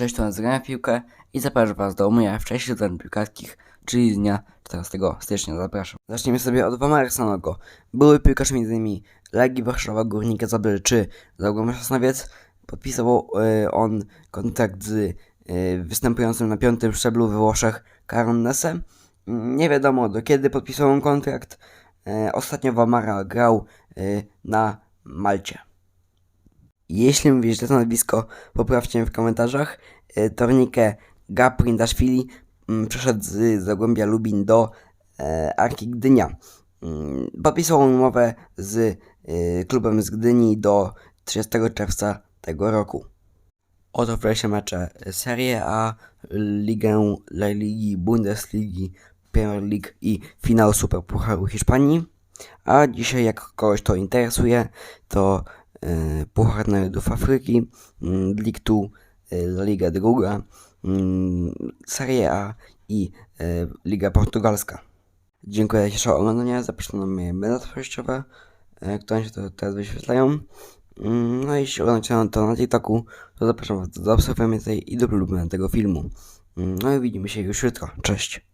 Cześć, to nazywa piłkę i zapraszam Was do omówienia wcześniej zadań piłkarskich, czyli z dnia 14 stycznia. Zapraszam. Zaczniemy sobie od Wamara Sanogo. Były piłkarz m.in. Legii Warszawa, Górnika Zabrze czy Zagłębia Sosnowiec. Podpisał e, on kontrakt z e, występującym na piątym szczeblu we Włoszech Karol Nessem. Mm, Nie wiadomo do kiedy podpisał on kontrakt. E, Ostatnio Wamara grał e, na Malcie. Jeśli mówisz to nazwisko, poprawcie mnie w komentarzach. E, Tornikę Gaprindaszwili mm, przeszedł z Zagłębia Lubin do e, Arki Gdynia. Mm, Podpisał umowę z e, klubem z Gdyni do 30 czerwca tego roku. Oto wreszcie mecze Serie A, Ligę La Ligi, Bundesligi, Premier League i finał Superpucharu Hiszpanii. A dzisiaj, jak kogoś to interesuje, to Puchar Narodów Afryki, mm, League 2, e, La Liga druga, mm, Serie A i e, Liga Portugalska. Dziękuję za oglądanie, zapraszam na moje media społecznościowe, które się to teraz wyświetlają. Mm, No i jeśli oglądacie to na TikToku, to zapraszam Was do obserwowania tej i do lubienia tego filmu. No i widzimy się już jutro. Cześć!